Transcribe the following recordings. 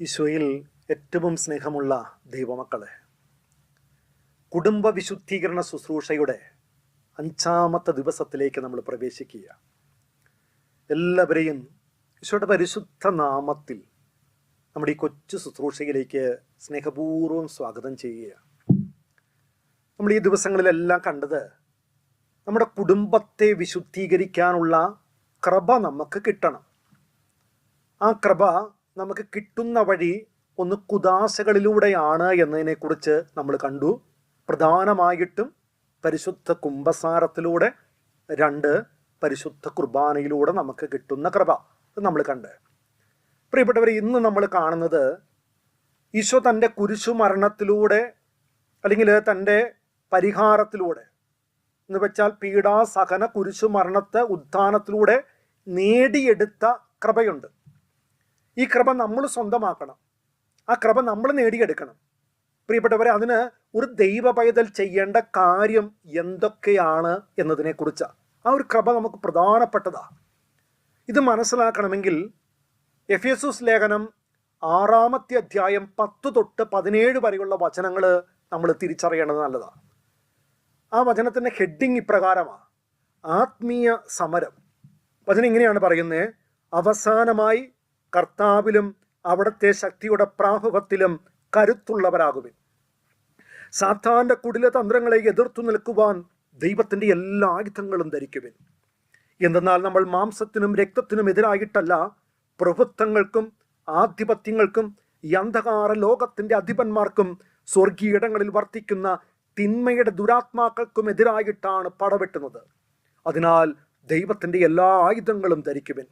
ഈശോയിൽ ഏറ്റവും സ്നേഹമുള്ള ദൈവമക്കളെ കുടുംബ വിശുദ്ധീകരണ ശുശ്രൂഷയുടെ അഞ്ചാമത്തെ ദിവസത്തിലേക്ക് നമ്മൾ പ്രവേശിക്കുക എല്ലാവരെയും ഈശോയുടെ പരിശുദ്ധ നാമത്തിൽ നമ്മുടെ ഈ കൊച്ചു ശുശ്രൂഷയിലേക്ക് സ്നേഹപൂർവം സ്വാഗതം ചെയ്യുക നമ്മൾ ഈ ദിവസങ്ങളിലെല്ലാം കണ്ടത് നമ്മുടെ കുടുംബത്തെ വിശുദ്ധീകരിക്കാനുള്ള കൃപ നമുക്ക് കിട്ടണം. ആ കൃപ നമുക്ക് കിട്ടുന്ന വഴി ഒന്ന് കുദാശകളിലൂടെയാണ് എന്നതിനെക്കുറിച്ച് നമ്മൾ കണ്ടു. പ്രധാനമായിട്ടും പരിശുദ്ധ കുംഭസാരത്തിലൂടെ രണ്ട് പരിശുദ്ധ കുർബാനയിലൂടെ നമുക്ക് കിട്ടുന്ന കൃപ നമ്മൾ കണ്ട്. പ്രിയപ്പെട്ടവർ ഇന്ന് നമ്മൾ കാണുന്നത് ഈശോ തന്റെ കുരിശുമരണത്തിലൂടെ അല്ലെങ്കിൽ തന്റെ പരിഹാരത്തിലൂടെ. എന്ന് വെച്ചാൽ പീഡാസഹന കുരിശുമരണത്തെ ഉത്ഥാനത്തിലൂടെ നേടിയെടുത്ത കൃപയുണ്ട്. ഈ കൃപ നമ്മൾ സ്വന്തമാക്കണം. ആ കൃപ നമ്മൾ നേടിയെടുക്കണം. പ്രിയപ്പെട്ടവരെ അതിന് ഒരു ദൈവ പൈതൽ ചെയ്യേണ്ട കാര്യം എന്തൊക്കെയാണ് എന്നതിനെക്കുറിച്ച്. ആ ഒരു കൃപ നമുക്ക് പ്രധാനപ്പെട്ടതാ. ഇത് മനസ്സിലാക്കണമെങ്കിൽ എഫ് ലേഖനം ആറാമത്തെ അധ്യായം പത്ത് തൊട്ട് പതിനേഴ് വരെയുള്ള വചനങ്ങൾ നമ്മൾ തിരിച്ചറിയേണ്ടത് നല്ലതാണ് ആ വചനത്തിന്റെ ഹെഡിങ് ഇപ്രകാരമാണ് ആത്മീയ സമരം. വചനം ഇങ്ങനെയാണ് പറയുന്നത് അവസാനമായി കർത്താവിലും അവിടുത്തെ ശക്തിയുടെ പ്രാഭവത്തിലും കരുത്തുള്ളവരാകുവിൻ. സാത്താന്റെ കുടില തന്ത്രങ്ങളെ എതിർത്തു നിൽക്കുവാൻ ദൈവത്തിന്റെ എല്ലാ ആയുധങ്ങളും ധരിക്കുവിൻ. എന്തെന്നാൽ നമ്മൾ മാംസത്തിനും രക്തത്തിനും എതിരായിട്ടല്ല പ്രഭുത്വങ്ങൾക്കും ആധിപത്യങ്ങൾക്കും ഈ അന്ധകാര ലോകത്തിന്റെ അധിപന്മാർക്കും സ്വർഗീയിടങ്ങളിൽ വർത്തിക്കുന്ന തിന്മയുടെ ദുരാത്മാക്കൾക്കും എതിരായിട്ടാണ് പടവെട്ടുന്നത്. അതിനാൽ ദൈവത്തിന്റെ എല്ലാ ആയുധങ്ങളും ധരിക്കുവിൻ.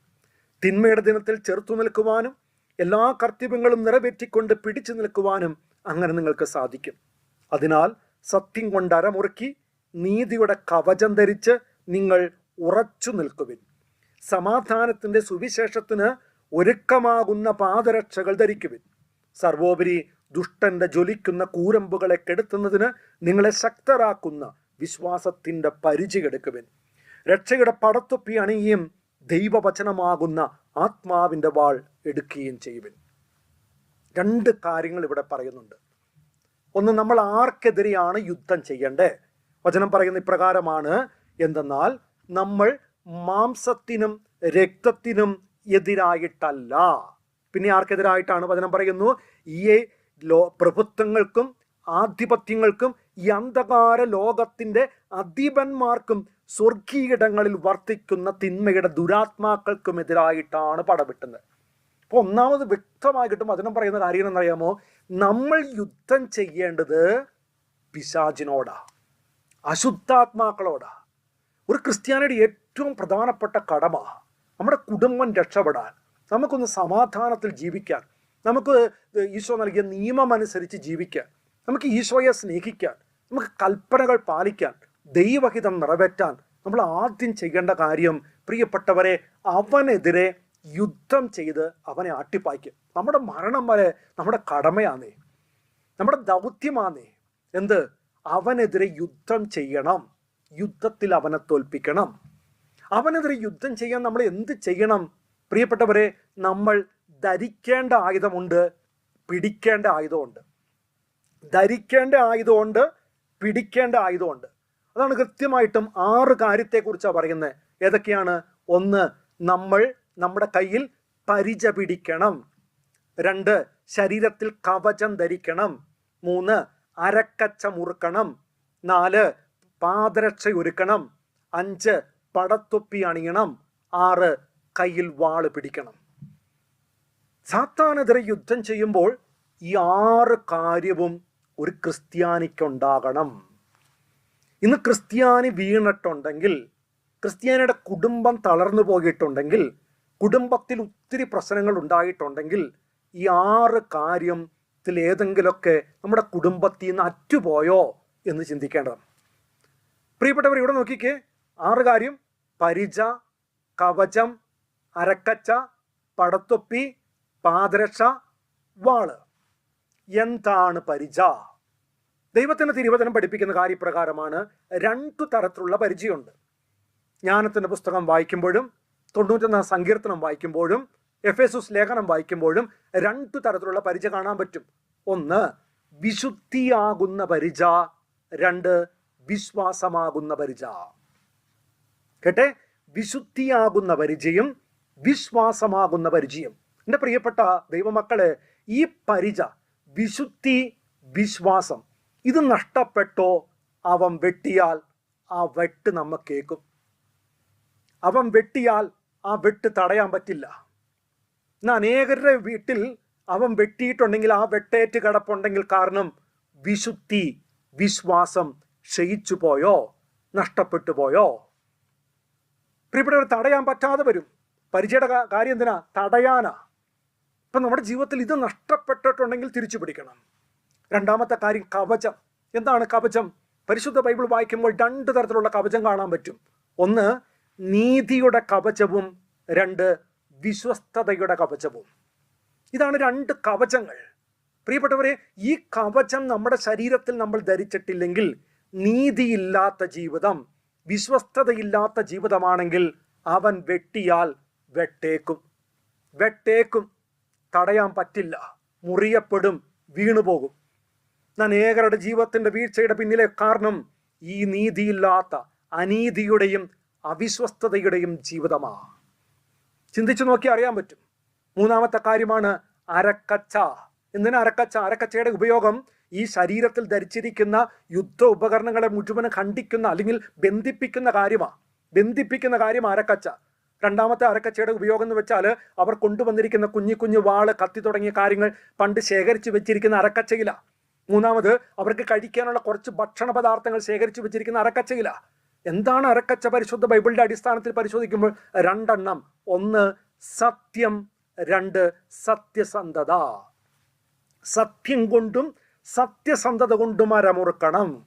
തിന്മയുടെ ദിനത്തിൽ ചെറുത്തു നിൽക്കുവാനും എല്ലാ കർത്തവ്യങ്ങളും നിറവേറ്റിക്കൊണ്ട് പിടിച്ചു നിൽക്കുവാനും അങ്ങനെ നിങ്ങൾക്ക് സാധിക്കും. അതിനാൽ സത്യം കൊണ്ട് അരമുറുക്കി നീതിയുടെ കവചം ധരിച്ച് നിങ്ങൾ ഉറച്ചു നിൽക്കുവിൻ. സമാധാനത്തിന്റെ സുവിശേഷത്തിന് ഒരുക്കമാകുന്ന പാദരക്ഷകൾ ധരിക്കുവിൻ. സർവോപരി ദുഷ്ടന്റെ ജ്വലിക്കുന്ന കൂരമ്പുകളെ കെടുത്തുന്നതിന് നിങ്ങളെ ശക്തരാക്കുന്ന വിശ്വാസത്തിന്റെ പരിചയെടുക്കുവിൻ രക്ഷയുടെ പടത്തൊപ്പി അണിയും ദൈവവചനമാകുന്ന ആത്മാവിന്റെ വാൾ എടുക്കുകയും ചെയ്യുവിൻ. രണ്ട് കാര്യങ്ങൾ ഇവിടെ പറയുന്നുണ്ട്. ഒന്ന് നമ്മൾ ആർക്കെതിരെയാണ് യുദ്ധം ചെയ്യേണ്ടേ? വചനം പറയുന്ന ഇപ്രകാരമാണ് എന്തെന്നാൽ നമ്മൾ മാംസത്തിനും രക്തത്തിനും എതിരായിട്ടല്ല. പിന്നെ ആർക്കെതിരായിട്ടാണ് വചനം പറയുന്നു? ഈ ലോ പ്രഭുത്വങ്ങൾക്കും ആധിപത്യങ്ങൾക്കും ഈ അന്ധകാര ലോകത്തിന്റെ അധിപന്മാർക്കും സ്വർഗീയിടങ്ങളിൽ വർത്തിക്കുന്ന തിന്മയുടെ ദുരാത്മാക്കൾക്കും എതിരായിട്ടാണ് പടവെട്ടുന്നത്. അപ്പോൾ ഒന്നാമത് വ്യക്തമായിട്ടും അതിനും പറയുന്ന കാര്യം എന്നറിയാമോ നമ്മൾ യുദ്ധം ചെയ്യേണ്ടത് പിശാചിനോടാ അശുദ്ധാത്മാക്കളോടാ. ഒരു ക്രിസ്ത്യാനിയുടെ ഏറ്റവും പ്രധാനപ്പെട്ട കടമ നമ്മുടെ കുടുംബം രക്ഷപ്പെടാൻ നമുക്കൊന്ന് സമാധാനത്തിൽ ജീവിക്കാൻ നമുക്ക് ഈശോ നൽകിയ നിയമം അനുസരിച്ച് ജീവിക്കാൻ നമുക്ക് ഈശോയെ സ്നേഹിക്കാൻ നമുക്ക് കൽപ്പനകൾ പാലിക്കാൻ ദൈവഹിതം നിറവേറ്റാൻ നമ്മൾ ആദ്യം ചെയ്യേണ്ട കാര്യം പ്രിയപ്പെട്ടവരെ അവനെതിരെ യുദ്ധം ചെയ്ത് അവനെ ആട്ടിപ്പായ്ക്കും. നമ്മുടെ മരണം വരെ നമ്മുടെ കടമയാന്നേ നമ്മുടെ ദൗത്യമാന്നേ. എന്ത്? അവനെതിരെ യുദ്ധം ചെയ്യണം. യുദ്ധത്തിൽ അവനെ തോൽപ്പിക്കണം. അവനെതിരെ യുദ്ധം ചെയ്യാൻ നമ്മൾ എന്ത് ചെയ്യണം? പ്രിയപ്പെട്ടവരെ നമ്മൾ ധരിക്കേണ്ട ആയുധമുണ്ട് പിടിക്കേണ്ട ആയുധമുണ്ട്. ധരിക്കേണ്ട ആയുധമുണ്ട് പിടിക്കേണ്ട ആയുധമുണ്ട്. അതാണ് കൃത്യമായിട്ടും ആറ് കാര്യത്തെക്കുറിച്ചാണ് പറയുന്നത്. ഏതൊക്കെയാണ്? ഒന്ന് നമ്മൾ നമ്മുടെ കയ്യിൽ പരിച പിടിക്കണം. രണ്ട് ശരീരത്തിൽ കവചം ധരിക്കണം. മൂന്ന് അരക്കച്ച മുറുക്കണം. നാല് പാദരക്ഷ ഒരുക്കണം. അഞ്ച് പടത്തൊപ്പി അണിയണം. ആറ് കയ്യിൽ വാൾ പിടിക്കണം. സാത്താനെതിരെ യുദ്ധം ചെയ്യുമ്പോൾ ഈ ആറ് കാര്യവും ഒരു ക്രിസ്ത്യാനിക്കുണ്ടാകണം. ഇന്ന് ക്രിസ്ത്യാനി വീണിട്ടുണ്ടെങ്കിൽ ക്രിസ്ത്യാനിയുടെ കുടുംബം തളർന്നു പോയിട്ടുണ്ടെങ്കിൽ കുടുംബത്തിൽ ഒത്തിരി പ്രശ്നങ്ങൾ ഉണ്ടായിട്ടുണ്ടെങ്കിൽ ഈ ആറ് കാര്യം ഏതെങ്കിലുമൊക്കെ നമ്മുടെ കുടുംബത്തിൽ നിന്ന് അറ്റുപോയോ എന്ന് ചിന്തിക്കേണ്ടതാണ്. പ്രിയപ്പെട്ടവർ ഇവിടെ നോക്കിക്കേ. ആറ് കാര്യം. പരിച കവചം അരക്കച്ച പടത്തൊപ്പി പാദരക്ഷ വാൾ. എന്താണ് പരിച? ദൈവത്തിന്റെ തിരുവചനം പഠിപ്പിക്കുന്ന കാര്യപ്രകാരമാണ് രണ്ടു തരത്തിലുള്ള പരിചയമുണ്ട്. ജ്ഞാനത്തിന്റെ പുസ്തകം വായിക്കുമ്പോഴും തൊണ്ണൂറ്റൊന്നാം സങ്കീർത്തനം വായിക്കുമ്പോഴും എഫ് എസുസ് ലേഖനം വായിക്കുമ്പോഴും രണ്ടു തരത്തിലുള്ള പരിച കാണാൻ പറ്റും. ഒന്ന് വിശുദ്ധിയാകുന്ന പരിച. രണ്ട് വിശ്വാസമാകുന്ന പരിച. കേട്ടെ? വിശുദ്ധിയാകുന്ന പരിചയം വിശ്വാസമാകുന്ന പരിചയം. എന്റെ പ്രിയപ്പെട്ട ദൈവമക്കളെ ഈ പരിച വിശുദ്ധി വിശ്വാസം ഇത് നഷ്ടപ്പെട്ടോ അവൻ വെട്ടിയാൽ ആ വെട്ട് നമ്മ കേൾക്കും അവൻ വെട്ടിയാൽ ആ വെട്ട് തടയാൻ പറ്റില്ല. ഇന്ന് അനേകരുടെ വീട്ടിൽ അവൻ വെട്ടിയിട്ടുണ്ടെങ്കിൽ ആ വെട്ടേറ്റ് കിടപ്പുണ്ടെങ്കിൽ കാരണം വിശുദ്ധി വിശ്വാസം ക്ഷയിച്ചു പോയോ നഷ്ടപ്പെട്ടു പോയോ? പ്രിയപ്പെട്ടവർ തടയാൻ പറ്റാതെ വരും. പരിചയയുടെ കാര്യം എന്തിനാ? തടയാനാ. ഇപ്പം നമ്മുടെ ജീവിതത്തിൽ ഇത് നഷ്ടപ്പെട്ടിട്ടുണ്ടെങ്കിൽ തിരിച്ചു പിടിക്കണം. രണ്ടാമത്തെ കാര്യം കവചം. എന്താണ് കവചം? പരിശുദ്ധ ബൈബിൾ വായിക്കുമ്പോൾ രണ്ട് തരത്തിലുള്ള കവചം കാണാൻ പറ്റും. ഒന്ന് നീതിയുടെ കവചവും. രണ്ട് വിശ്വസ്തതയുടെ കവചവും. ഇതാണ് രണ്ട് കവചങ്ങൾ. പ്രിയപ്പെട്ടവരെ ഈ കവചം നമ്മുടെ ശരീരത്തിൽ നമ്മൾ ധരിച്ചിട്ടില്ലെങ്കിൽ നീതിയില്ലാത്ത ജീവിതം വിശ്വസ്തതയില്ലാത്ത ജീവിതമാണെങ്കിൽ അവൻ വെട്ടിയാൽ വെട്ടേക്കും. വെട്ടേക്കും. തടയാൻ പറ്റില്ല. മുറിയപ്പെടും വീണുപോകും. അനേകരുടെ ജീവിതത്തിന്റെ വീഴ്ചയുടെ പിന്നിലെ കാരണം ഈ നീതിയില്ലാത്ത അനീതിയുടെയും അവിശ്വസ്തതയുടെയും ജീവിതമാ. ചിന്തിച്ചു നോക്കി അറിയാൻ പറ്റും. മൂന്നാമത്തെ കാര്യമാണ് അരക്കച്ച. എന്തിനാ അരക്കച്ച? അരക്കച്ചയുടെ ഉപയോഗം ഈ ശരീരത്തിൽ ധരിച്ചിരിക്കുന്ന യുദ്ധ ഉപകരണങ്ങളെ മുഴുവനും ഖണ്ഡിക്കുന്ന അല്ലെങ്കിൽ ബന്ധിപ്പിക്കുന്ന കാര്യമാണ് ബന്ധിപ്പിക്കുന്ന കാര്യം അരക്കച്ച. രണ്ടാമത്തെ അരക്കച്ചയുടെ ഉപയോഗം എന്ന് വെച്ചാൽ അവർ കൊണ്ടുവന്നിരിക്കുന്ന കുഞ്ഞു കുഞ്ഞു വാൾ കത്തി തുടങ്ങിയ കാര്യങ്ങൾ പണ്ട് ശേഖരിച്ചു വെച്ചിരിക്കുന്ന അരക്കച്ചയില. മൂന്നാമത് അവർക്ക് കഴിക്കാനുള്ള കുറച്ച് ഭക്ഷണ പദാർത്ഥങ്ങൾ ശേഖരിച്ചു വെച്ചിരിക്കുന്ന അരക്കച്ചയില. എന്താണ് അരക്കച്ച പരിശുദ്ധ ബൈബിളിന്റെ അടിസ്ഥാനത്തിൽ പരിശോധിക്കുമ്പോൾ? രണ്ടെണ്ണം. ഒന്ന് സത്യം. രണ്ട് സത്യസന്ധത. സത്യം കൊണ്ടും സത്യസന്ധത കൊണ്ടും അരമുറുക്കണം.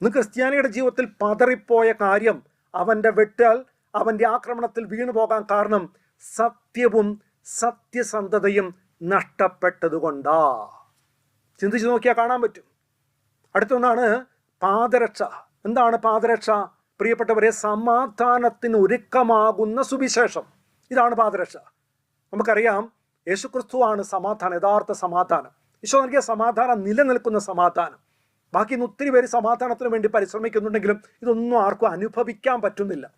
ഇന്ന് ക്രിസ്ത്യാനിയുടെ ജീവിതത്തിൽ പതറിപ്പോയ കാര്യം അവന്റെ വെട്ടാൽ അവന്റെ ആക്രമണത്തിൽ വീണു പോകാൻ കാരണം സത്യവും സത്യസന്ധതയും നഷ്ടപ്പെട്ടതുകൊണ്ടാ. ചിന്തിച്ചു നോക്കിയാൽ കാണാൻ പറ്റും. അടുത്തൊന്നാണ് പാദരക്ഷ. എന്താണ് പാദരക്ഷ? പ്രിയപ്പെട്ടവരെ സമാധാനത്തിന് ഒരുക്കമാകുന്ന സുവിശേഷം. ഇതാണ് പാദരക്ഷ. നമുക്കറിയാം യേശുക്രിസ്തുവാണ് സമാധാനം യഥാർത്ഥ സമാധാനം. ഈശോ നൽകിയ സമാധാനം നിലനിൽക്കുന്ന സമാധാനം. ബാക്കി ഇന്ന് ഒത്തിരി പേര് സമാധാനത്തിന് വേണ്ടി പരിശ്രമിക്കുന്നുണ്ടെങ്കിലും ഇതൊന്നും ആർക്കും അനുഭവിക്കാൻ പറ്റുന്നില്ല.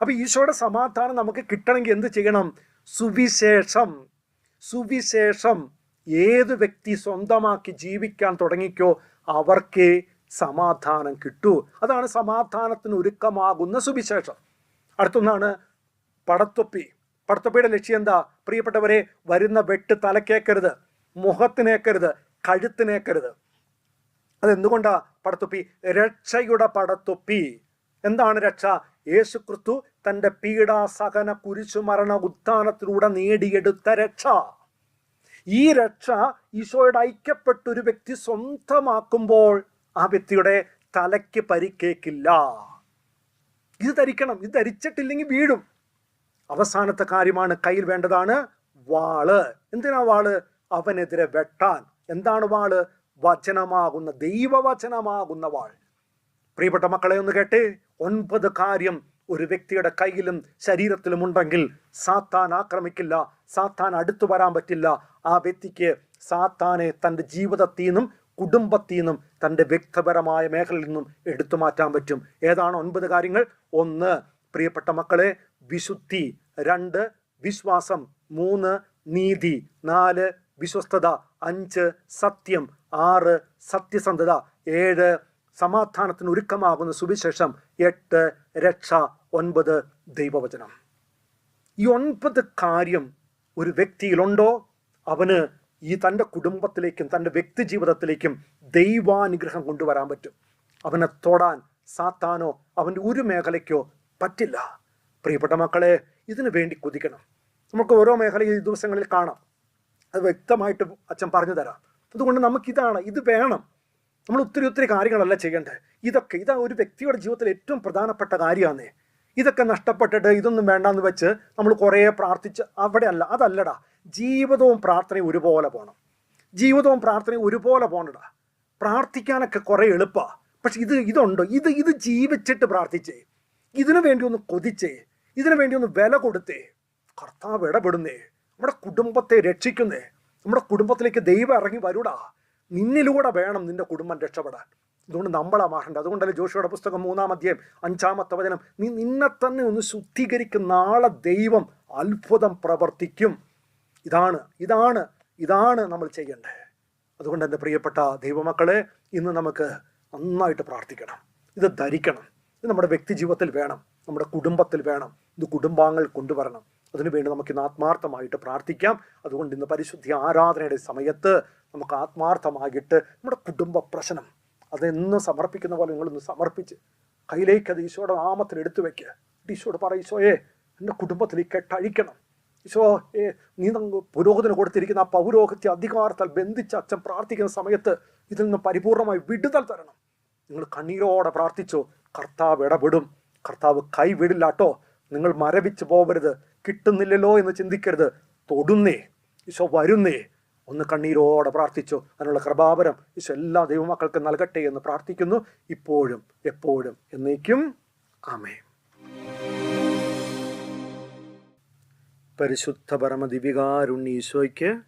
അപ്പൊ ഈശോയുടെ സമാധാനം നമുക്ക് കിട്ടണമെങ്കിൽ എന്ത് ചെയ്യണം? സുവിശേഷം. സുവിശേഷം. ഏത് വ്യക്തി സ്വന്തമാക്കി ജീവിക്കാൻ തുടങ്ങിക്കോ അവർക്ക് സമാധാനം കിട്ടൂ. അതാണ് സമാധാനത്തിന് ഒരുക്കമാകുന്ന സുവിശേഷം. അടുത്തൊന്നാണ് പടത്തൊപ്പി. പടത്തൊപ്പിയുടെ ലക്ഷ്യം എന്താ? പ്രിയപ്പെട്ടവരെ വരുന്ന വെട്ട് തലക്കേക്കരുത് മുഖത്തിനേക്കരുത് കഴുത്തിനേക്കരുത്. അതെന്തുകൊണ്ടാ പടത്തൊപ്പി? രക്ഷയുടെ പടത്തൊപ്പി. എന്താണ് രക്ഷ? യേശു ക്രിസ്തു തന്റെ പീഡാസഹന കുരിശുമരണ ഉത്ഥാനത്തിലൂടെ നേടിയെടുത്ത രക്ഷ. ഈ രക്ഷ ഈശോയുടെ ഐക്യപ്പെട്ട ഒരു വ്യക്തി സ്വന്തമാക്കുമ്പോൾ ആ വ്യക്തിയുടെ തലയ്ക്ക് പരിക്കേക്കില്ല. ഇത് ധരിക്കണം. ഇത് ധരിച്ചിട്ടില്ലെങ്കിൽ വീഴും. അവസാനത്തെ കാര്യമാണ് കയ്യിൽ വേണ്ടതാണ് വാൾ. എന്തിനാ വാൾ? അവനെതിരെ വെട്ടാൻ. എന്താണ് വാൾ? വചനമാകുന്ന ദൈവവചനമാകുന്ന വാൾ. പ്രിയപ്പെട്ട മക്കളെ ഒന്ന് കേട്ടെ. ഒൻപത് കാര്യം ഒരു വ്യക്തിയുടെ കയ്യിലും ശരീരത്തിലും ഉണ്ടെങ്കിൽ സാത്താൻ ആക്രമിക്കില്ല സാത്താൻ അടുത്തു വരാൻ പറ്റില്ല. ആ വ്യക്തിക്ക് സാത്താനെ തന്റെ ജീവിതത്തിൽ നിന്നും കുടുംബത്തിൽ നിന്നും തന്റെ വ്യക്തിപരമായ മേഖലയിൽ നിന്നും എടുത്തു മാറ്റാൻ പറ്റും. ഏതാണ് ഒൻപത് കാര്യങ്ങൾ? ഒന്ന് പ്രിയപ്പെട്ട മക്കളെ വിശുദ്ധി. രണ്ട് വിശ്വാസം. മൂന്ന് നീതി. നാല് വിശ്വസ്തത. അഞ്ച് സത്യം. ആറ് സത്യസന്ധത. ഏഴ് സമാധാനത്തിന് ഒരുക്കമാകുന്ന സുവിശേഷം. എട്ട് രക്ഷ ഒൻപത് ദൈവവചനം. ഈ ഒൻപത് കാര്യം ഒരു വ്യക്തിയിലുണ്ടോ? അവന് ഈ തന്റെ കുടുംബത്തിലേക്കും തന്റെ വ്യക്തി ജീവിതത്തിലേക്കും ദൈവാനുഗ്രഹം കൊണ്ടുവരാൻ പറ്റും. അവനെ തൊടാൻ സാത്താനോ അവന്റെ ഒരു മേഖലയ്ക്കോ പറ്റില്ല. പ്രിയപ്പെട്ട മക്കളെ ഇതിനു വേണ്ടി കുതിക്കണം. നമുക്ക് ഓരോ മേഖലയും ഈ ദിവസങ്ങളിൽ കാണാം. അത് വ്യക്തമായിട്ട് അച്ഛൻ പറഞ്ഞു തരാം. അതുകൊണ്ട് നമുക്കിതാണ് ഇത് വേണം. നമ്മൾ ഒത്തിരി ഒത്തിരി കാര്യങ്ങളല്ല ചെയ്യേണ്ടത്. ഇതൊക്കെ ഇതാ ഒരു വ്യക്തിയുടെ ജീവിതത്തിൽ ഏറ്റവും പ്രധാനപ്പെട്ട കാര്യമാണ് ഇതൊക്കെ നഷ്ടപ്പെട്ടിട്ട് ഇതൊന്നും വേണ്ടാന്ന് വെച്ച് നമ്മൾ കുറേ പ്രാർത്ഥിച്ച് അവിടെ അല്ല അതല്ലടാ. ജീവിതവും പ്രാർത്ഥനയും ഒരുപോലെ പോകണം ജീവിതവും പ്രാർത്ഥനയും ഒരുപോലെ പോകണടാ പ്രാർത്ഥിക്കാനൊക്കെ കുറേ എളുപ്പമാണ് പക്ഷെ ഇത് ഇതുണ്ടോ? ഇത് ഇത് ജീവിച്ചിട്ട് പ്രാർത്ഥിച്ചേ. ഇതിനു വേണ്ടി ഒന്ന് കൊതിച്ചേ. ഇതിനു വേണ്ടി ഒന്ന് വില കൊടുത്തേ. കർത്താവ് ഇടപെടുന്നേ. നമ്മുടെ കുടുംബത്തെ രക്ഷിക്കുന്നേ. നമ്മുടെ കുടുംബത്തിലേക്ക് ദൈവം ഇറങ്ങി വരൂടാ. നിന്നിലൂടെ വേണം നിന്റെ കുടുംബം രക്ഷപ്പെടാൻ. അതുകൊണ്ട് നമ്മളാ മാറേണ്ടത്. അതുകൊണ്ടല്ലേ ജോഷിയുടെ പുസ്തകം മൂന്നാം അധ്യായം അഞ്ചാമത്തെ വചനം. നീ നിന്നെ തന്നെ ഒന്ന് ശുദ്ധീകരിക്കുന്ന നാളെ ദൈവം അത്ഭുതം പ്രവർത്തിക്കും. ഇതാണ് ഇതാണ് ഇതാണ് നമ്മൾ ചെയ്യേണ്ടത്. അതുകൊണ്ട് എന്റെ പ്രിയപ്പെട്ട ദൈവമക്കളെ ഇന്ന് നമുക്ക് നന്നായിട്ട് പ്രാർത്ഥിക്കണം. ഇത് ധരിക്കണം. ഇത് നമ്മുടെ വ്യക്തി ജീവിതത്തിൽ വേണം. നമ്മുടെ കുടുംബത്തിൽ വേണം. ഇത് കുടുംബാംഗങ്ങൾ കൊണ്ടുവരണം. അതിനുവേണ്ടി നമുക്ക് ഇന്ന് ആത്മാർത്ഥമായിട്ട് പ്രാർത്ഥിക്കാം. അതുകൊണ്ട് ഇന്ന് പരിശുദ്ധി ആരാധനയുടെ സമയത്ത് നമുക്ക് ആത്മാർത്ഥമായിട്ട് നമ്മുടെ കുടുംബ പ്രശ്നം അതെന്ന് സമർപ്പിക്കുന്ന പോലെ നിങ്ങളൊന്ന് സമർപ്പിച്ച് കയ്യിലേക്ക് അത് ഈശോയുടെ നാമത്തിൽ എടുത്തു വെക്കുക ഈശോയോട് പറ ഈശോയെ എന്റെ കുടുംബത്തിൽ ഈ കെട്ടഴിക്കണം. ഈശോ ഏ നീ പുരോഹിതന് കൊടുത്തിരിക്കുന്ന ആ പൗരോഹിത്യ അധികാരത്താൽ ബന്ധിച്ച് അച്ഛൻ പ്രാർത്ഥിക്കുന്ന സമയത്ത് ഇതിൽ നിന്ന് പരിപൂർണമായി വിടുതൽ തരണം. നിങ്ങൾ കണ്ണീരോടെ പ്രാർത്ഥിച്ചോ കർത്താവ് ഇടപെടും. കർത്താവ് കൈവിടില്ല കേട്ടോ നിങ്ങൾ മരവിച്ച് പോകരുത് കിട്ടുന്നില്ലല്ലോ എന്ന് ചിന്തിക്കരുത്. തൊടുന്നേ. ഈശോ വരുന്നേ. ഒന്ന് കണ്ണീരോടെ പ്രാർത്ഥിച്ചു. അതിനുള്ള കൃപാപരം ഈശോ എല്ലാ ദൈവമക്കൾക്കും നൽകട്ടെ എന്ന് പ്രാർത്ഥിക്കുന്നു. ഇപ്പോഴും എപ്പോഴും എന്നേക്കും ആമേ പരിശുദ്ധ പരമദിവികാരുണ്ണീശോയ്ക്ക്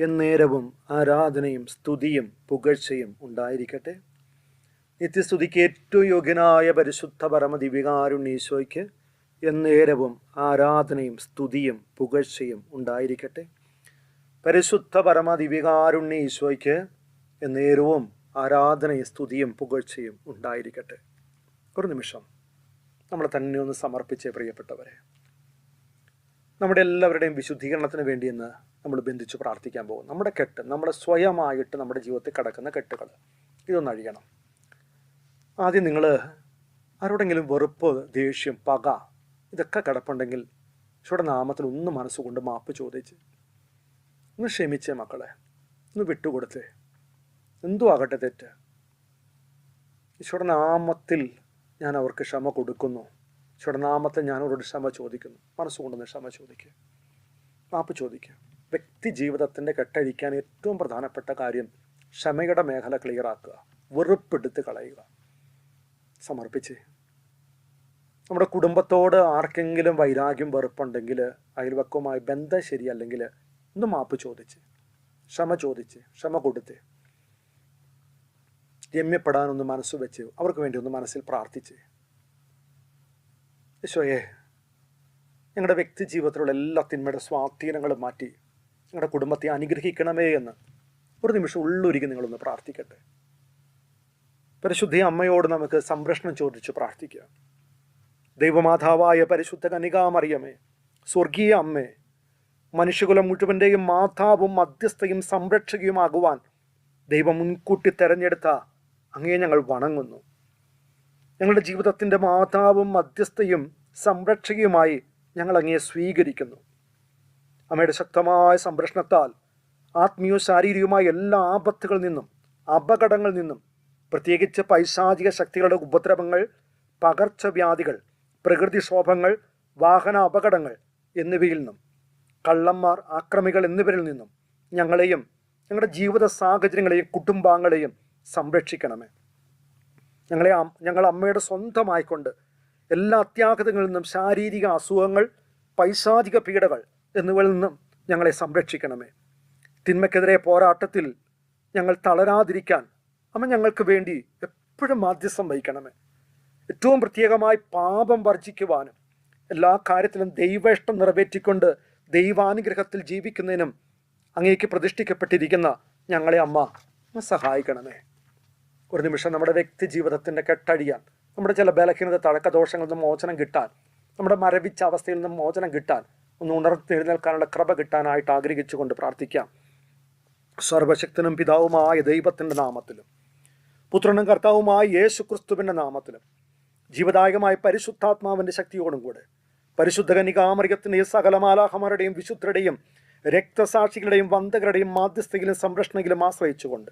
എന്നേരവും ആരാധനയും സ്തുതിയും പുകഴ്ചയും ഉണ്ടായിരിക്കട്ടെ. നിത്യസ്തുതിക്ക് ഏറ്റവും യോഗ്യനായ പരിശുദ്ധ പരമദിവികാരുണ്ണീശോയ്ക്ക് എന്നേരവും ആരാധനയും സ്തുതിയും പുകഴ്ചയും ഉണ്ടായിരിക്കട്ടെ. പരിശുദ്ധ പരമദിവികാരുണ്ണീശോയ്ക്ക് എന്നേരവും ആരാധനയും സ്തുതിയും പുകഴ്ചയും ഉണ്ടായിരിക്കട്ടെ. ഒരു നിമിഷം നമ്മളെ തന്നെ ഒന്ന് സമർപ്പിച്ച് പ്രിയപ്പെട്ടവരെ. നമ്മുടെ എല്ലാവരുടെയും വിശുദ്ധീകരണത്തിന് വേണ്ടി ഇന്ന് നമ്മൾ ബന്ധിച്ച് പ്രാർത്ഥിക്കാൻ പോകും നമ്മുടെ കെട്ട് നമ്മുടെ സ്വയമായിട്ട് നമ്മുടെ ജീവിതത്തിൽ കിടക്കുന്ന കെട്ടുകൾ ഇതൊന്ന് അഴിയണം. ആദ്യം നിങ്ങൾ ആരോടെങ്കിലും വെറുപ്പ് ദേഷ്യം പക ഇതൊക്കെ കിടപ്പുണ്ടെങ്കിൽ ഈശോയുടെ നാമത്തിൽ ഒന്ന് മനസ്സുകൊണ്ട് മാപ്പ് ചോദിച്ച് ഒന്ന് ക്ഷമിച്ചേ മക്കളെ. ഒന്ന് വിട്ടുകൊടുത്തേ. എന്തോ ആകട്ടെ തെറ്റ്. ഈശ്വരനാമത്തിൽ ഞാൻ അവർക്ക് ക്ഷമ കൊടുക്കുന്നു. ഈശ്വരനാമത്തെ ഞാൻ അവരോട് ക്ഷമ ചോദിക്കുന്നു. മനസ്സുകൊണ്ടൊന്ന് ക്ഷമ ചോദിക്കുക മാപ്പ് ചോദിക്കുക വ്യക്തി ജീവിതത്തിന്റെ കെട്ടഴിക്കാൻ ഏറ്റവും പ്രധാനപ്പെട്ട കാര്യം ക്ഷമയുടെ മേഖല ക്ലിയറാക്കുക വെറുപ്പെടുത്ത് കളയുക. സമർപ്പിച്ച്. നമ്മുടെ കുടുംബത്തോട് ആർക്കെങ്കിലും വൈരാഗ്യം വെറുപ്പുണ്ടെങ്കിൽ അയൽവക്കവുമായി ബന്ധം ശരിയല്ലെങ്കിൽ ഒന്ന് മാപ്പ് ചോദിച്ച്. ക്ഷമ ചോദിച്ച് ക്ഷമ കൊടുത്ത്. രമ്യപ്പെടാനൊന്ന് മനസ്സ് വെച്ച് അവർക്ക് വേണ്ടി ഒന്ന് മനസ്സിൽ പ്രാർത്ഥിച്ച്. യശോയെ ഞങ്ങളുടെ വ്യക്തി ജീവിതത്തിലുള്ള എല്ലാ തിന്മയുടെ സ്വാധീനങ്ങളും മാറ്റി ഞങ്ങളുടെ കുടുംബത്തെ അനുഗ്രഹിക്കണമേ എന്ന് ഒരു നിമിഷം ഉള്ളൊരുക്കി നിങ്ങളൊന്ന് പ്രാർത്ഥിക്കട്ടെ. പരിശുദ്ധ അമ്മയോട് നമുക്ക് സംരക്ഷണം ചോദിച്ച് പ്രാർത്ഥിക്കാം. ദൈവമാതാവായ പരിശുദ്ധ കനികാമറിയമേ സ്വർഗീയ അമ്മേ മനുഷ്യകുലം മുഴുവന്റെയും മാതാവും മധ്യസ്ഥയും സംരക്ഷകയുമാകുവാൻ ദൈവം മുൻകൂട്ടി തെരഞ്ഞെടുത്ത അങ്ങേ ഞങ്ങൾ വണങ്ങുന്നു. ഞങ്ങളുടെ ജീവിതത്തിന്റെ മാതാവും മധ്യസ്ഥയും സംരക്ഷകയുമായി ഞങ്ങൾ അങ്ങയെ സ്വീകരിക്കുന്നു. അമ്മയുടെ ശക്തമായ സംരക്ഷണത്താൽ ആത്മീയവും ശാരീരികവുമായ എല്ലാ ആപത്തുകളിൽ നിന്നും അപകടങ്ങളിൽ നിന്നും പ്രത്യേകിച്ച് പൈശാചിക ശക്തികളുടെ ഉപദ്രവങ്ങൾ പകർച്ചവ്യാധികൾ പ്രകൃതിക്ഷോഭങ്ങൾ വാഹന അപകടങ്ങൾ എന്നിവയിൽ നിന്നും കള്ളന്മാർ ആക്രമികൾ എന്നിവരിൽ നിന്നും ഞങ്ങളെയും ഞങ്ങളുടെ ജീവിത സാഹചര്യങ്ങളെയും കുടുംബാംഗങ്ങളെയും സംരക്ഷിക്കണമേ. ഞങ്ങളെ ഞങ്ങൾ അമ്മയുടെ സ്വന്തമായിക്കൊണ്ട് എല്ലാ അത്യാഘാതങ്ങളിൽ നിന്നും ശാരീരിക അസുഖങ്ങൾ പൈശാചിക പീഡകൾ എന്നിവയിൽ നിന്നും ഞങ്ങളെ സംരക്ഷിക്കണമേ. തിന്മയ്ക്കെതിരെ പോരാട്ടത്തിൽ ഞങ്ങൾ തളരാതിരിക്കാൻ അമ്മ ഞങ്ങൾക്ക് വേണ്ടി എപ്പോഴും മാധ്യസ്ഥം വഹിക്കണമേ. ഏറ്റവും പ്രത്യേകമായി പാപം വർജിക്കുവാനും എല്ലാ കാര്യത്തിലും ദൈവേഷ്ടം നിറവേറ്റിക്കൊണ്ട് ദൈവാനുഗ്രഹത്തിൽ ജീവിക്കുന്നതിനും അങ്ങേക്ക് പ്രതിഷ്ഠിക്കപ്പെട്ടിരിക്കുന്ന ഞങ്ങളെ അമ്മ സഹായിക്കണമേ. ഒരു നിമിഷം നമ്മുടെ വ്യക്തി ജീവിതത്തിന്റെ കെട്ടഴിയാൻ നമ്മുടെ ചില ബലഹീനത തഴക്കദോഷങ്ങളിൽ നിന്ന് മോചനം കിട്ടാൻ നമ്മുടെ മരവിച്ച അവസ്ഥയിൽ നിന്ന് മോചനം കിട്ടാൻ ഒന്ന് ഉണർന്നെഴുന്നേൽക്കാനുള്ള കൃപ കിട്ടാനായിട്ട് ആഗ്രഹിച്ചുകൊണ്ട് പ്രാർത്ഥിക്കാം. സർവശക്തനും പിതാവുമായ ദൈവത്തിന്റെ നാമത്തിലും പുത്രനും കർത്താവുമായ യേശു ക്രിസ്തുവിന്റെ നാമത്തിലും ജീവദായകമായ പരിശുദ്ധാത്മാവിന്റെ ശക്തിയോടും കൂടെ പരിശുദ്ധ കനികാമറിയത്തിന്റെ സകലമാലാഹമാരുടെയും വിശുദ്ധരുടെയും രക്തസാക്ഷികളുടെയും വന്തകരുടെയും മാധ്യസ്ഥയിലും സംരക്ഷണയിലും ആശ്രയിച്ചുകൊണ്ട്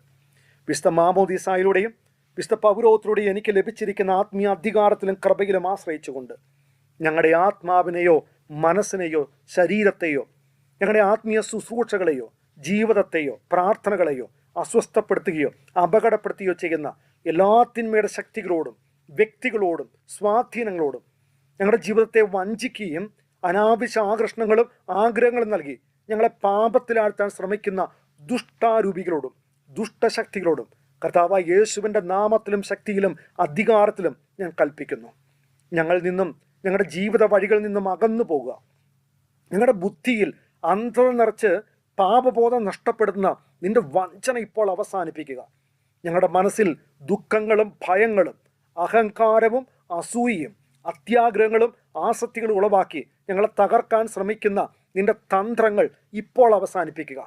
വിശുദ്ധ മാമോദീസായിലൂടെയും വിശുദ്ധ പൗരോത്തിലൂടെയും എനിക്ക് ലഭിച്ചിരിക്കുന്ന ആത്മീയ അധികാരത്തിലും കൃപയിലും ആശ്രയിച്ചുകൊണ്ട് ഞങ്ങളുടെ ആത്മാവിനെയോ മനസ്സിനെയോ ശരീരത്തെയോ ഞങ്ങളുടെ ആത്മീയ ശുശ്രൂഷകളെയോ ജീവിതത്തെയോ പ്രാർത്ഥനകളെയോ അസ്വസ്ഥപ്പെടുത്തുകയോ അപകടപ്പെടുത്തുകയോ ചെയ്യുന്ന എല്ലാത്തിന്മയുടെ ശക്തികളോടും വ്യക്തികളോടും സ്വാധീനങ്ങളോടും ഞങ്ങളുടെ ജീവിതത്തെ വഞ്ചിക്കുകയും അനാവശ്യ ആകർഷണങ്ങളും ആഗ്രഹങ്ങളും നൽകി ഞങ്ങളെ പാപത്തിലാഴ്ത്താൻ ശ്രമിക്കുന്ന ദുഷ്ടാരൂപികളോടും ദുഷ്ടശക്തികളോടും കർത്താവ് യേശുവിന്റെ നാമത്തിലും ശക്തിയിലും അധികാരത്തിലും ഞാൻ കൽപ്പിക്കുന്നു. ഞങ്ങളിൽ നിന്നും ഞങ്ങളുടെ ജീവിത വഴികളിൽ നിന്നും അകന്നു പോകുക. ഞങ്ങളുടെ ബുദ്ധിയിൽ അന്ധത നിറച്ച് പാപബോധം നഷ്ടപ്പെടുന്ന നിന്റെ വഞ്ചന ഇപ്പോൾ അവസാനിപ്പിക്കുക. ഞങ്ങളുടെ മനസ്സിൽ ദുഃഖങ്ങളും ഭയങ്ങളും അഹങ്കാരവും അസൂയയും അത്യാഗ്രഹങ്ങളും ആസക്തികളും ഉളവാക്കി ഞങ്ങളെ തകർക്കാൻ ശ്രമിക്കുന്ന നിന്റെ തന്ത്രങ്ങൾ ഇപ്പോൾ അവസാനിപ്പിക്കുക.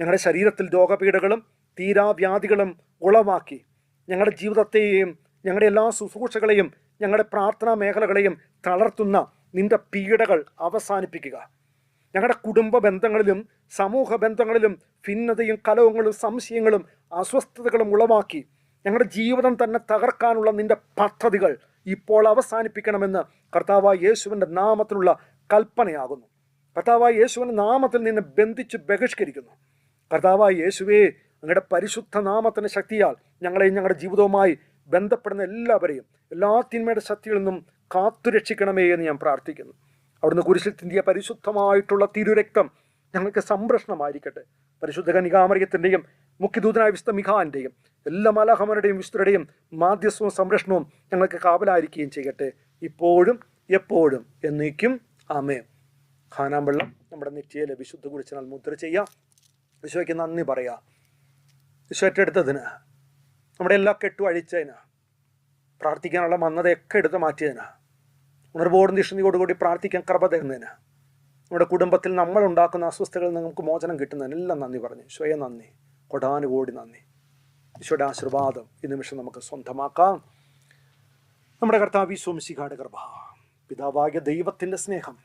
ഞങ്ങളുടെ ശരീരത്തിൽ രോഗപീഠകളും തീരാവ്യാധികളും ഉളവാക്കി ഞങ്ങളുടെ ജീവിതത്തെയും ഞങ്ങളുടെ എല്ലാ ശുശ്രൂഷകളെയും ഞങ്ങളുടെ പ്രാർത്ഥനാ മേഖലകളെയും തളർത്തുന്ന നിന്റെ പീഡകൾ അവസാനിപ്പിക്കുക. ഞങ്ങളുടെ കുടുംബ ബന്ധങ്ങളിലും സമൂഹ ബന്ധങ്ങളിലും ഭിന്നതയും കലവങ്ങളും സംശയങ്ങളും അസ്വസ്ഥതകളും ഉളവാക്കി ഞങ്ങളുടെ ജീവിതം തന്നെ തകർക്കാനുള്ള നിന്റെ പദ്ധതികൾ ഇപ്പോൾ അവസാനിപ്പിക്കണമെന്ന് കർത്താവായ യേശുവിന്റെ നാമത്തിലുള്ള കൽപ്പനയാകുന്നു. കർത്താവായ യേശുവിന്റെ നാമത്തിൽ നിന്ന് ബന്ധിച്ച് ബഹിഷ്കരിക്കുന്നു. കർത്താവായ യേശുവേ അങ്ങയുടെ പരിശുദ്ധ നാമത്തിന്റെ ശക്തിയാൽ ഞങ്ങളെയും ഞങ്ങളുടെ ജീവിതവുമായി ബന്ധപ്പെടുന്ന എല്ലാവരെയും എല്ലാ തിന്മയുടെ ശക്തിയിൽ നിന്നും കാത്തുരക്ഷിക്കണമേ എന്ന് ഞാൻ പ്രാർത്ഥിക്കുന്നു. അവിടുന്ന് കുരിശിൽ തിന്തിയ പരിശുദ്ധമായിട്ടുള്ള തിരുരക്തം ഞങ്ങൾക്ക് സംരക്ഷണമായിരിക്കട്ടെ. പരിശുദ്ധ കനികാമറിയത്തിന്റെയും മുഖ്യദൂതനായ വിശുദ്ധ മിഖാന്റെയും എല്ലാ മലാഹമാരുടെയും വിശുദ്ധരുടെയും മാധ്യസ്ഥവും സംരക്ഷണവും ഞങ്ങൾക്ക് കാവലായിരിക്കുകയും ചെയ്യട്ടെ. ഇപ്പോഴും എപ്പോഴും എന്നേക്കും. ആമേ ഖാനാമ്പള്ളം നമ്മുടെ നെറ്റിയിലെ വിശുദ്ധ കുടിച്ചാൽ മുദ്ര ചെയ്യാം വിശ്വയ്ക്ക് നന്ദി പറയാം ഈശോ ഏറ്റെടുത്തതിന് നമ്മുടെ എല്ലാ കെട്ടും അഴിച്ചതിന് പ്രാർത്ഥിക്കാനുള്ള മന്നതയൊക്കെ എടുത്ത് മാറ്റിയതിന് ഉണർവോടും നിഷ്ണിയോടുകൂടി പ്രാർത്ഥിക്കാൻ കൃപ തരുന്നതിന് നമ്മുടെ കുടുംബത്തിൽ നമ്മൾ ഉണ്ടാക്കുന്ന അസ്വസ്ഥതകളിൽ നമുക്ക് മോചനം കിട്ടുന്നതിന് എല്ലാം നന്ദി പറഞ്ഞു. സ്വയം നന്ദി. കൊടാനുകൂടി നന്ദി. ഈശോയുടെ ആശീർവാദം ഈ നിമിഷം നമുക്ക് സ്വന്തമാക്കാം. നമ്മുടെ കർത്താവ് സോംശിഖാട് കൃപ പിതാവായ ദൈവത്തിന്റെ സ്നേഹം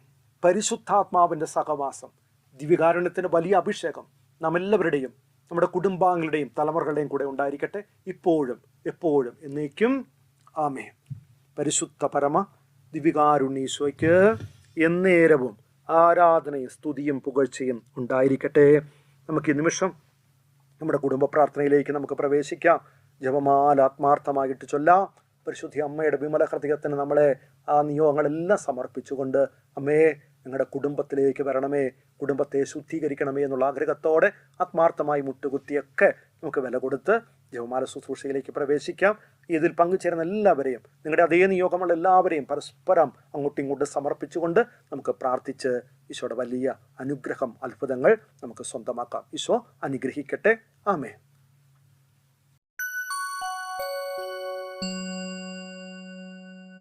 പരിശുദ്ധാത്മാവിന്റെ സഹവാസം ദിവ്യകാരുണ്യത്തിന്റെ വലിയ അഭിഷേകം നമ്മെല്ലാവരുടെയും നമ്മുടെ കുടുംബാംഗങ്ങളുടെയും തലമുറകളുടെയും കൂടെ ഉണ്ടായിരിക്കട്ടെ. ഇപ്പോഴും എപ്പോഴും എന്നേക്കും ആമേ പരിശുദ്ധ പരമ ദിവികാരുണ്ണീശോയ്ക്ക് എന്നേരവും ആരാധനയും സ്തുതിയും പുകഴ്ചയും ഉണ്ടായിരിക്കട്ടെ. നമുക്ക് ഈ നിമിഷം നമ്മുടെ കുടുംബ പ്രാർത്ഥനയിലേക്ക് നമുക്ക് പ്രവേശിക്കാം. ജപമാല ആത്മാർത്ഥമായിട്ട് ചൊല്ലാം. പരിശുദ്ധി അമ്മയുടെ വിമല ഹൃദയത്തിന് നമ്മളെ ആ നിയോഗങ്ങളെല്ലാം സമർപ്പിച്ചുകൊണ്ട് അമ്മേ ഞങ്ങളുടെ കുടുംബത്തിലേക്ക് വരണമേ കുടുംബത്തെ ശുദ്ധീകരിക്കണമേ എന്നുള്ള ആഗ്രഹത്തോടെ ആത്മാർത്ഥമായി മുട്ടുകുത്തിയൊക്കെ നമുക്ക് വില കൊടുത്ത് ജപമാല ശുശ്രൂഷയിലേക്ക് പ്രവേശിക്കാം. ഇതിൽ പങ്കുചേരുന്ന എല്ലാവരെയും നിങ്ങളുടെ അതേ നിയോഗമുള്ള എല്ലാവരെയും പരസ്പരം അങ്ങോട്ടും ഇങ്ങോട്ടും സമർപ്പിച്ചുകൊണ്ട് നമുക്ക് പ്രാർത്ഥിച്ച് ഈശോയുടെ വലിയ അനുഗ്രഹം അത്ഭുതങ്ങൾ നമുക്ക് സ്വന്തമാക്കാം. ഈശോ അനുഗ്രഹിക്കട്ടെ. ആമേ